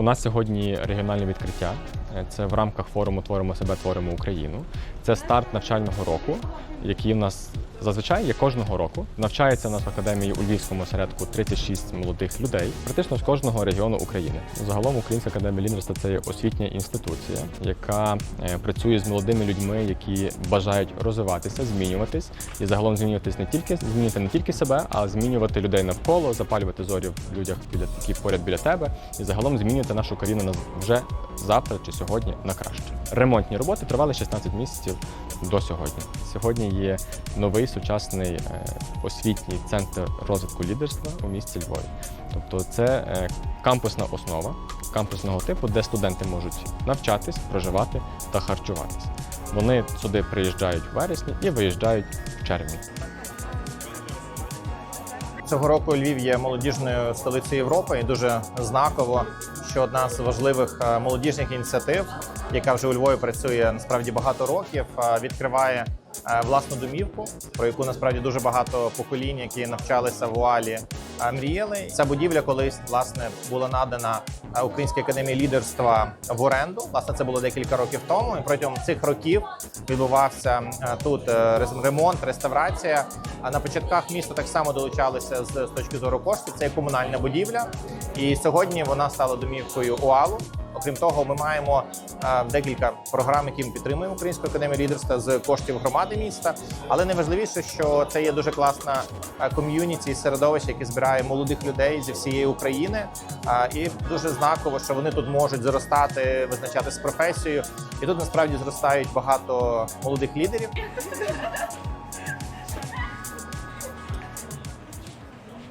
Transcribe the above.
У нас сьогодні регіональне відкриття. Е, Це в рамках форуму Творимо себе, творимо Україну. Це старт навчального року, який у нас зазвичай є кожного року. Навчається у нас в академії у Львівському осередку 36 молодих людей, практично з кожного регіону України. Загалом Українська академія лідерства це є освітня інституція, яка е, працює з молодими людьми, які бажають розвиватися, змінюватись і загалом змінюватись не тільки змінювати не тільки себе, а змінювати людей навколо, запалювати зорі в людях біля які поряд біля тебе, і загалом змінювати нашу країну на вже завтра чи сьогодні на краще. Ремонтні роботи тривали 16 місяців до сьогодні. Сьогодні є новий сучасний е, освітній центр розвитку лідерства у місті Львові. Тобто це е, кампусна основа кампусного типу, де студенти можуть навчатись, проживати та харчуватись. Вони сюди приїжджають в вересні і виїжджають в червні. Цього року Львів є молодіжною столицею Європи, і дуже знаково, що одна з важливих е, молодіжних ініціатив, яка вже у Львові працює насправді багато років, е, відкриває е, власну домівку, про яку насправді дуже багато поколінь, які навчалися в УАЛі, мріяли. Ця будівля колись власне була надана е, Українській академії лідерства в оренду. Власне, це було декілька років тому. І протягом цих років відбувався е, тут е, ремонт, реставрація. А на початках місто так само долучалися з, точки зору коштів. Це комунальна будівля, і сьогодні вона стала домівкою УАЛу. Окрім того, ми маємо е, декілька програм, які ми підтримуємо Українську академію лідерства з коштів громади міста. Але найважливіше, що це є дуже класна е, ком'юніті і середовище, яке збирає молодих людей зі всієї України. Е, і дуже знаково, що вони тут можуть зростати, визначатись з професією. І тут насправді зростають багато молодих лідерів.